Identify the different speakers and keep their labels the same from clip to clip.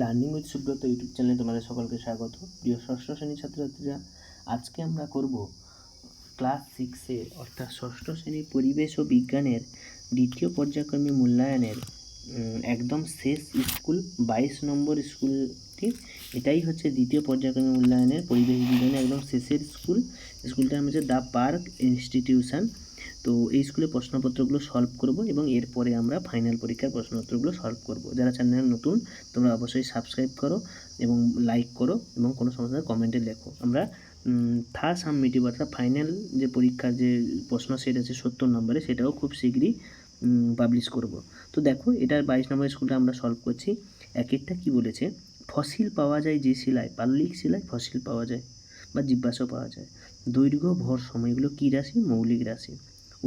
Speaker 1: Learning with Subrata YouTube চ্যানেলে তোমাদের সকলকে স্বাগত। প্রিয় ষষ্ঠ শ্রেণির ছাত্রছাত্রীরা, আজকে আমরা করব ক্লাস সিক্সে অর্থাৎ ষষ্ঠ শ্রেণির পরিবেশ ও বিজ্ঞানের দ্বিতীয় পর্যায়ক্রমে মূল্যায়নের একদম শেষ স্কুল, বাইশ নম্বর স্কুলটি, এটাই হচ্ছে দ্বিতীয় পর্যায়ক্রমে মূল্যায়নের পরিবেশ বিজ্ঞানের একদম শেষের স্কুল। স্কুলটার নাম হচ্ছে দ্য পার্ক ইনস্টিটিউশন। তো এই স্কুলে প্রশ্নপত্রগুলো সলভ করব এবং এরপরে আমরা ফাইনাল পরীক্ষার প্রশ্নপত্রগুলো সলভ করব। যারা চ্যানেল নতুন, তোমরা অবশ্যই সাবস্ক্রাইব করো এবং লাইক করো এবং কোনো সমস্যা কমেন্টে লেখো। আমরা থার্ড সাবমিটিভ অর্থাৎ ফাইনাল যে পরীক্ষার যে প্রশ্ন সেট আছে সত্তর নম্বরে, সেটাও খুব শীঘ্রই পাবলিশ করব। তো দেখো, এটার বাইশ নম্বর স্কুলটা আমরা সলভ করছি। এক একটা কী বলেছে? ফসিল পাওয়া যায় যে শিলায়। পাললিক শিলায় ফসিল পাওয়া যায় বা জীবাশ্ম পাওয়া যায়। দৈর্ঘ্য, ভর সময় এগুলো কী রাশি? মৌলিক রাশি।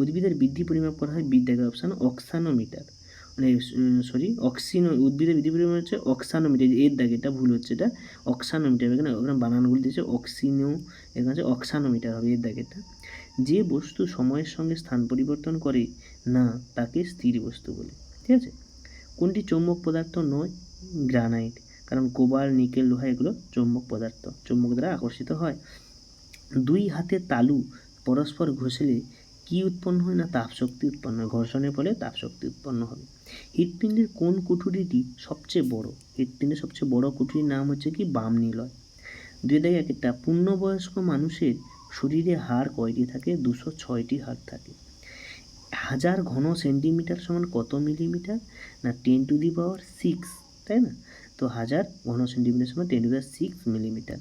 Speaker 1: উদ্ভিদের বৃদ্ধি পরিমাপ করা হয় বিদ্যাকে অপশান অক্সানোমিটার। মানে সরি অক্সিনো উদ্ভিদের বৃদ্ধি পরিমাপ হচ্ছে অক্সানোমিটার এর দাগে, এটা ভুল হচ্ছে, এটা অক্সানোমিটার। এখানে ওখানে বানানগুলি দিয়েছে অক্সিনো, এখানে হচ্ছে অক্সানোমিটার হবে, এর দাগে এটা। যে বস্তু সময়ের সঙ্গে স্থান পরিবর্তন করে, না, তাকে স্থির বস্তু বলে, ঠিক আছে? কোনটি চৌম্বক পদার্থ নয়? গ্রানাইট, কারণ কোবাল, নিকেল, লোহা, এগুলো চৌম্বক পদার্থ, চৌম্বক দ্বারা আকর্ষিত হয়। দুই হাতে তালু পরস্পর ঘষলে কি উৎপন্ন হয় না? তাপশক্তি উৎপন্ন ঘর্ষণের ফলে তাপশক্তি উৎপন্ন হবে। হৃৎপিণ্ডের কোন কুঠুরিটি সবচেয়ে বড়? হৃৎপিণ্ডের সবচেয়ে বড় কুঠুরির নাম হচ্ছে কি? বাম নিলয়। দুই দেখে একটা। পূর্ণবয়স্ক মানুষের শরীরে হাড় কয়টি থাকে? দুশো ছয়টি হাড় থাকে। হাজার ঘন সেন্টিমিটার সমান কত মিলিমিটার? না, ten to the power six, তাই না? তো হাজার ঘন সেন্টিমিটার সমান ten to the six millimetre.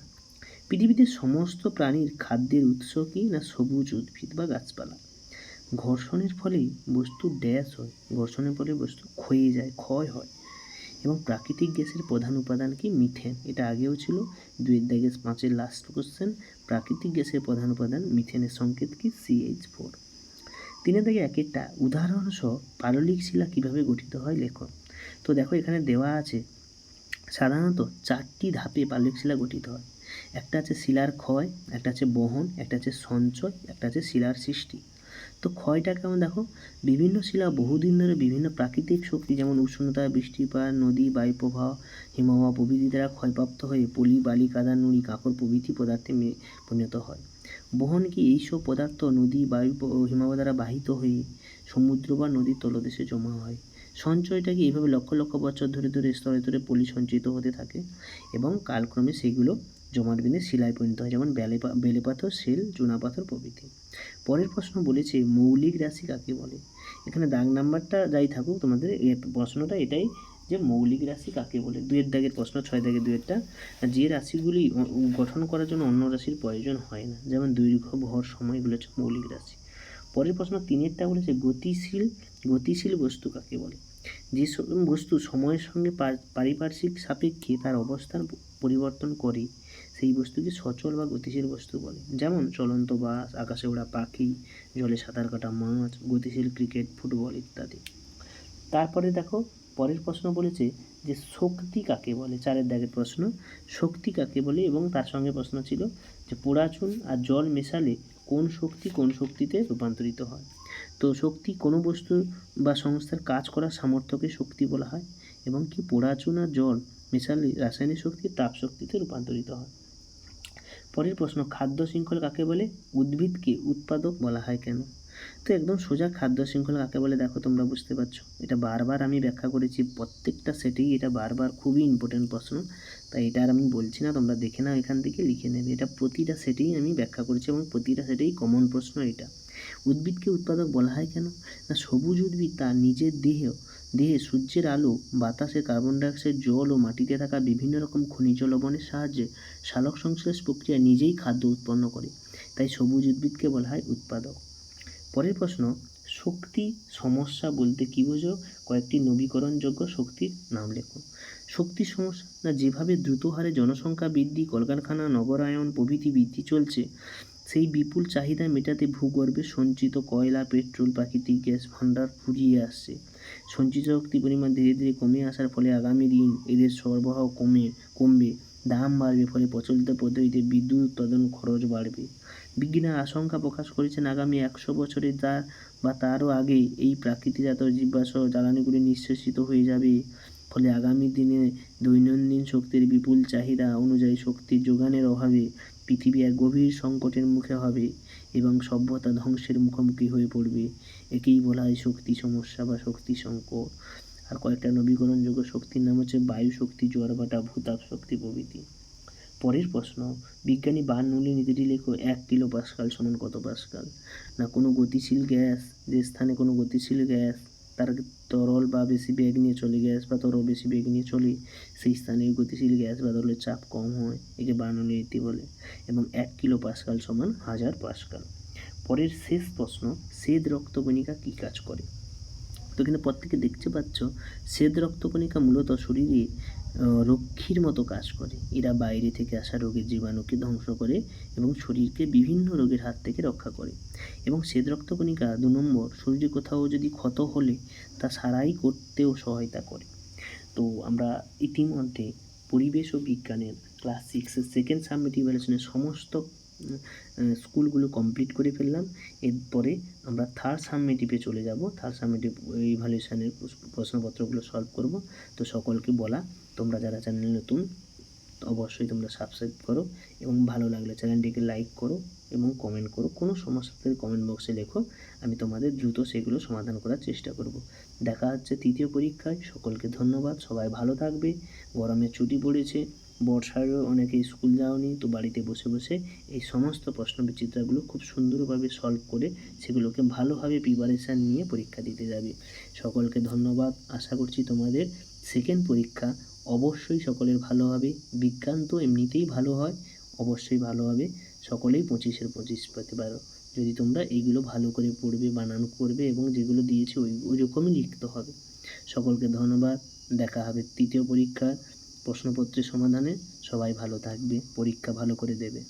Speaker 1: পৃথিবীতে সমস্ত প্রাণীর খাদ্যের উৎস কি? না, সবুজ উদ্ভিদ বা গাছপালা। ঘর্ষণের ফলে বস্তু ড্যাশ হয়। ঘর্ষণের ফলে বস্তু ক্ষয়ে যায়, ক্ষয় হয়। এবং প্রাকৃতিক গ্যাসের প্রধান উপাদান কি? মিথেন। এটা আগেও ছিল। দুই দাগে পাঁচের লাস্ট কোশ্চেন প্রাকৃতিক গ্যাসের প্রধান উপাদান মিথেনের সংকেত কি? সিএইচ ফোর তিনের দাগে এক একটা উদাহরণ সহ পাললিক শিলা কীভাবে গঠিত হয় লেখো। তো দেখো এখানে দেওয়া আছে, সাধারণত চারটি ধাপে পাললিক শিলা গঠিত হয়। একটা আছে শিলার ক্ষয়, একটা আছে বহন, একটা আছে সঞ্চয়, একটা আছে শিলার সৃষ্টি। তো ক্ষয়টা কেমন দেখো? বিভিন্ন শিলা বহুদিন ধরে বিভিন্ন প্রাকৃতিক শক্তি, যেমন উষ্ণতা, বৃষ্টিপাত, নদী, বায়ুপ্রবাহ, হিমবাহ প্রভৃতি দ্বারা ক্ষয়প্রাপ্ত হয়ে পলি, বালি, কাদা, নুড়ি কাঁকড় প্রভৃতি পদার্থে পরিণত হয়। বহন কি এইসব পদার্থ নদী, বায়ু হিমবাহ দ্বারা বাহিত হয়ে সমুদ্র বা নদীর তলদেশে জমা হয়? সঞ্চয়টা কি এইভাবে লক্ষ লক্ষ বছর ধরে ধরে স্তরে স্তরে পলি সঞ্চিত হতে থাকে? এবং কালক্রমে সেগুলো জমাট বেঁধে শিলায় পরিণত হয়, যেমন বেলে বেলে পাথর সেল চুনা পাথর প্রভৃতি। পরের প্রশ্ন বলেছে, মৌলিক রাশি কাকে বলে? এখানে দাগ নাম্বারটা যাই থাকুক, তোমাদের প্রশ্নটা এটাই যে মৌলিক রাশি কাকে বলে? দুয়ের দাগের প্রশ্ন, ছয় দাগের দুয়েরটা যে রাশিগুলি গঠন করার জন্য অন্য রাশির প্রয়োজন হয় না, যেমন দৈর্ঘ্য, ভর, সময়, এগুলো হচ্ছে মৌলিক রাশি। পরের প্রশ্ন তিনেরটা বলেছে, গতিশীল গতিশীল বস্তু কাকে বলে? যেসব বস্তু সময়ের সঙ্গে পারিপার্শ্বিক সাপেক্ষে তার অবস্থান পরিবর্তন করে সেই বস্তুকে সচল বা গতিশীল বস্তু বলে। যেমন চলন্ত বাস, আকাশে ওড়া পাখি, জলে সাঁতার কাটা মাছ, গতিশীল ক্রিকেট, ফুটবল ইত্যাদি। তারপরে দেখো, পরের প্রশ্ন বলেছে যে শক্তি কাকে বলে? চারের দাগের প্রশ্ন, শক্তি কাকে বলে? এবং তার সঙ্গে প্রশ্ন ছিল যে পোড়াচুন আর জল মেশালে কোন শক্তি কোন শক্তিতে রূপান্তরিত হয়? তো শক্তি কোনো বস্তু বা সংস্থার কাজ করার সামর্থ্যকে শক্তি বলা হয় এবং কি পোড়াচুন আর জল মেশালে রাসায়নিক শক্তি তাপ শক্তিতে রূপান্তরিত হয়? পরের প্রশ্ন, খাদ্য শৃঙ্খল কাকে বলে? উদ্ভিদকে উৎপাদক বলা হয় কেন? তো একদম সোজা খাদ্য শৃঙ্খলা কাকে বলে দেখো তোমরা বুঝতে পারছ। এটা বারবার আমি ব্যাখ্যা করেছি, প্রত্যেকটা সেটেই এটা বারবার খুবই ইম্পর্টেন্ট প্রশ্ন। তাই এটা আর আমি বলছি না, তোমরা দেখে নাও এখান থেকে, লিখে নেবে। এটা প্রতিটা সেটেই আমি ব্যাখ্যা করেছি এবং প্রতিটা সেটেই কমন প্রশ্ন এটা। উদ্ভিদকে উৎপাদক বলা হয় কেন? না, সবুজ উদ্ভিদ তার নিজের দেহে দেহে সূর্যের আলো, বাতাসে কার্বন ডাইঅক্সাইড জল ও মাটিতে থাকা বিভিন্ন রকম খনিজ লবণের সাহায্যে সালোক সংশ্লেষ প্রক্রিয়া নিজেই খাদ্য উৎপন্ন করে, তাই সবুজ উদ্ভিদকে বলা হয় উৎপাদক। পরের প্রশ্ন, শক্তি সমস্যা বলতে কী বোঝো? কয়েকটি নবীকরণযোগ্য শক্তির নাম লেখো। শক্তির সমস্যা, না যেভাবে দ্রুত হারে জনসংখ্যা বৃদ্ধি, কলকারখানা, নগরায়ন প্রভৃতি বৃদ্ধি চলছে সেই বিপুল চাহিদা মেটাতে ভূগর্ভে সঞ্চিত কয়লা, পেট্রোল, প্রাকৃতিক গ্যাস ভাণ্ডার ফুরিয়ে আসছে। সঞ্চিত শক্তি পরিমাণ ধীরে ধীরে কমে আসার ফলে আগামী দিন এদের সরবরাহ কমে, কমবে। দাম বাড়বে, ফলে প্রচলিত পদ্ধতিতে বিদ্যুৎ উৎপাদন খরচ বাড়বে। বিজ্ঞানীরা আশঙ্কা প্রকাশ করেছেন, আগামী একশো বছরে তা বা তারও আগে এই প্রাকৃতিকজাত জীবাশ্ম জ্বালানিগুলি নিঃশেষিত হয়ে যাবে। ফলে আগামী দিনে দৈনন্দিন শক্তির বিপুল চাহিদা অনুযায়ী শক্তির যোগানের অভাবে পৃথিবী এক গভীর সংকটের মুখে হবে এবং সভ্যতা ধ্বংসের মুখোমুখি হয়ে পড়বে। একেই বলা হয় শক্তি সমস্যা বা শক্তি সংকট। আর কয়েকটা নবীকরণযোগ্য শক্তির নাম হচ্ছে বায়ু শক্তি জোয়ারভাটা ভূতাপ শক্তি প্রভৃতি। পরের প্রশ্ন, বিজ্ঞানী বার্নৌলি নীতিটি লেখো এক কিলো পাস্কাল সমান কত পাস্কাল? না কোনো গতিশীল গ্যাস, যে স্থানে কোনো গতিশীল গ্যাস তার তরল বা বেশি বেগ নিয়ে চলে গ্যাস বা তরল বেশি বেগ নিয়ে চলে, সেই স্থানে গতিশীল গ্যাস বা তরলের চাপ কম হয়, একে বার্নৌলি বলে, এবং এক কিলো পাস্কাল সমান হাজার পাস্কাল। পরের শেষ প্রশ্ন, শ্বেত রক্তকণিকা কী কাজ করে? তো এখানে প্রত্যেকে দেখতে পাচ্ছ, শ্বেত রক্তকণিকা মূলত শরীরে রক্ষীর মতো কাজ করে। এরা বাইরে থেকে আসা রোগের জীবাণুকে ধ্বংস করে এবং শরীরকে বিভিন্ন রোগের হাত থেকে রক্ষা করে। এবং শ্বেত রক্তকণিকা দু নম্বর শরীরে কোথাও যদি ক্ষত হলে তা সারাই করতেও সহায়তা করে। তো আমরা ইতিমধ্যে পরিবেশ ও বিজ্ঞানের ক্লাস সিক্সের সেকেন্ড সাবমিট ইভ্যালুয়েশনের সমস্ত স্কুলগুলো কমপ্লিট করে ফেললাম। এরপরে আমরা থার্ড সাবমিটিভে চলে যাব। থার্ড সাবমিটিভ ইভ্যালুয়েশনের প্রশ্নপত্রগুলো সলভ করব। তো সকলকে বলা, তোমরা যারা চ্যানেল নতুন, অবশ্যই তোমরা সাবস্ক্রাইব করো এবং ভালো লাগলে চ্যানেলটিকে লাইক করো এবং কমেন্ট করো। কোনো সমস্যা থাকলে কমেন্ট বক্সে লেখো আমি তোমাদের দ্রুত সেগুলো সমাধান করার চেষ্টা করব। দেখা হচ্ছে তৃতীয় পরীক্ষায়। সকলকে ধন্যবাদ। সবাই ভালো থাকবে। গরমের ছুটি পড়েছে। বর্ষারও অনেকে স্কুল যাওনি, তো বাড়িতে বসে বসে এই সমস্ত প্রশ্ন বিচিত্রাগুলো খুব সুন্দরভাবে সলভ করে সেগুলোকে ভালোভাবে প্রিপারেশান নিয়ে পরীক্ষা দিতে যাবে। সকলকে ধন্যবাদ। আশা করছি তোমাদের সেকেন্ড পরীক্ষা অবশ্যই সকলের ভালো হবে। বিজ্ঞান তো এমনিতেই ভালো হয়, অবশ্যই ভালো হবে। সকলেই পঁচিশের পঁচিশ পেতে পারো। যদি তোমরা এইগুলো ভালো করে পড়বে, বানান করবে এবং যেগুলো দিয়েছে ওই ওই রকমই লিখতে হবে। সকলকে ধন্যবাদ। দেখা হবে তৃতীয় পরীক্ষার প্রশ্নপত্রের সমাধানে সবাই ভালো থাকবে পরীক্ষা ভালো করে দেবে।